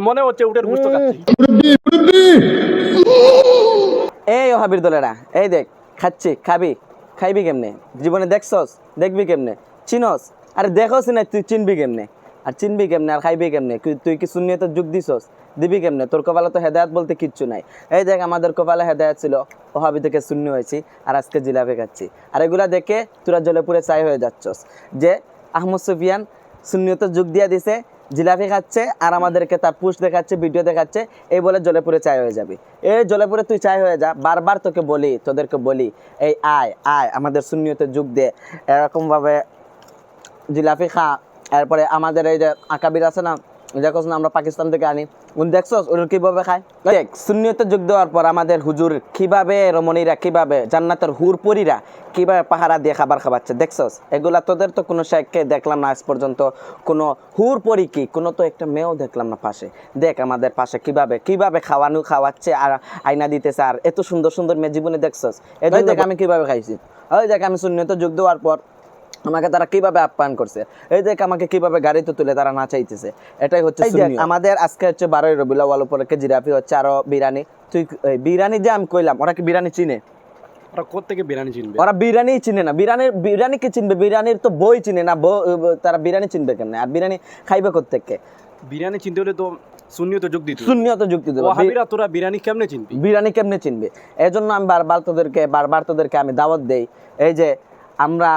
মনে হচ্ছে উটের গুস্ত এই ওহাবির দলেরা, এই দেখ, খাচ্ছি, খাবি, খাইবি কেমনে? জীবনে দেখছস, দেখবি কেমনে? চিনস, আরে দেখোস না তুই চিনবি কেমনে? আর চিনবি কেমনে, আর খাইবি কেমনে? তুই- কি শূন্য তো যুগ দিছস? দিবি কেমনে? তোর কপালে তো হেদায়াত বলতে কিচ্ছু নাই। এই দেখ, আমাদের কপালে হেদায়াত ছিল ওহাবি থেকে শূন্য হয়েছি, আর আজকে জিলাপি খাচ্ছি। আর এগুলা দেখে তোরা জলে পুরে চাই হয়ে যাচ্ছস। যে আহমদ সুফিয়ান শূন্যত যোগ দিয়ে দিছে জিলাপি খাচ্ছে, আর আমাদেরকে তার পুষ দেখাচ্ছে ভিডিও দেখাচ্ছে, এই বলে জলেপুরে চাই হয়ে যাবি। এই জলেপুরে তুই চাই হয়ে যা, বারবার তোকে বলি, তোদেরকে বলি, এই আয় আয়, আমাদের শূন্যতে যুগ দে। এরকমভাবে জিলাপি খা, এরপরে আমাদের এই যে আকাবির আছে না দেখো না আমরা পাকিস্তান থেকে আনি। উনি দেখছ ওরা কীভাবে খায়? দেখ শূন্যতে যোগ দেওয়ার পর আমাদের হুজুর কীভাবে রমণীরা কীভাবে জান্নাতের হুর পরীরা কীভাবে পাহারা দিয়ে খাবার খাওয়াচ্ছে দেখছস এগুলা তোদের তো কোনো শেখকে দেখলাম না আজ পর্যন্ত। কোনো হুর পরি কি? কোনো তো একটা মেয়েও দেখলাম না পাশে। দেখ আমাদের পাশে কীভাবে কীভাবে খাওয়ানো খাওয়াচ্ছে আর আয়না দিতেছে আর এত সুন্দর সুন্দর মেয়ে জীবনে দেখছস এই দেখ আমি কীভাবে খাইছি। ওই দেখ আমি শূন্যতে যোগ দেওয়ার পর আমাকে তারা কীভাবে আপ্যায়ন করছে? এই দেখ আমাকে কীভাবে গাড়িতে তুলে তারা নাচাইতেছে। এটাই হচ্ছে আমাদের আজকে হচ্ছে বারোই রবিউল আউয়াল উপলক্ষে জিরাফি হচ্ছে আরও বিরিয়ানি। তুই বিরিয়ানি যে আমি কইলাম ওরা কি বিরিয়ানি চিনে? ওরা কোথেকে বিরিয়ানি চিনবে? ওরা বিরিয়ানি চিনে না। বিরিয়ানির বিরিয়ানি কি চিনবে? বিরিয়ানির তো বই চিনে না। তারা বিরিয়ানি চিনবে কেন আর বিরিয়ানি খাইবে কোথেকে বিরিয়ানি চিনতে হলে তো শূন্যতে যুক্তি দেবো ওহাবিরা তোরা বিরিয়ানি কেমনে চিনবি? বিরিয়ানি কেমনে চিনবে? এই জন্য আমি বারবার তোদেরকে বারবার তোদেরকে আমি দাওয়াত দেই। এই যে আমরা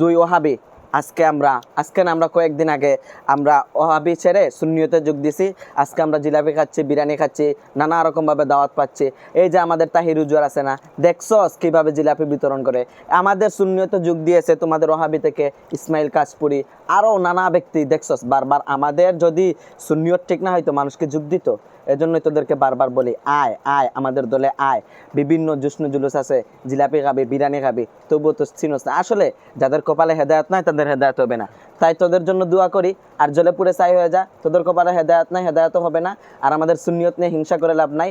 দুই ওহাবি। আজকে আমরা আজকে না আমরা কয়েকদিন আগে আমরা ওহাবি ছেড়ে শূন্যতে যোগ দিছি আজকে আমরা জিলাপি খাচ্ছি, বিরিয়ানি খাচ্ছি, নানা রকমভাবে দাওয়াত পাচ্ছি। এই যে আমাদের তাহির উজ্জ্বল আছে না, দেখছস কীভাবে জিলাপি বিতরণ করে। আমাদের শূন্যতে যোগ দিয়েছে তোমাদের ওহাবি থেকে ইসমাইল কাশপুরি। আরও নানা ব্যক্তি, দেখছস, বারবার আমাদের যদি শূন্যত ঠিক না হয়তো মানুষকে যোগ দিত। এজন্যই তোদেরকে বারবার বলি আয় আয় আমাদের দলে আয়। বিভিন্ন জুষ্ণ জুলুস আছে জিলাপি খাবি বিরিয়ানি খাবি তবুও তো চিনস না আসলে যাদের কপালে হেদায়ত নাই তাদের হেদায়ত হবে না। তাই তোদের জন্য দোয়া করি আর জলে পুরে চাই হয়ে যা। তোদের কপালে হেদায়ত নাই হেদায়ত হবে না। আর আমাদের সুন্নিয়ত নিয়ে হিংসা করে লাভ নাই।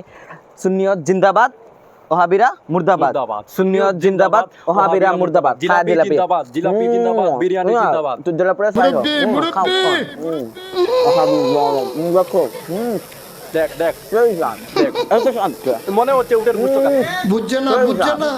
সুন্নিয়ত জিন্দাবাদ ওহাবিরা মুর্দাবাদ। সুন্নিয়ত জিন্দাবাদ ওহাবিরা মুর্দাবাদ। জিলাপি জিন্দাবাদ, জিলাপি জিন্দাবাদ, বিরিয়ানি জিন্দাবাদ। তুই জলে পুরে চাই হো হুম, খাও, খাও, ওহাবি দেখো হুম। দেখ দেখ সেই গান দেখ। এত শান্ত। মনে হচ্ছে খাচ্ছি বুঝছে না বুঝছ না?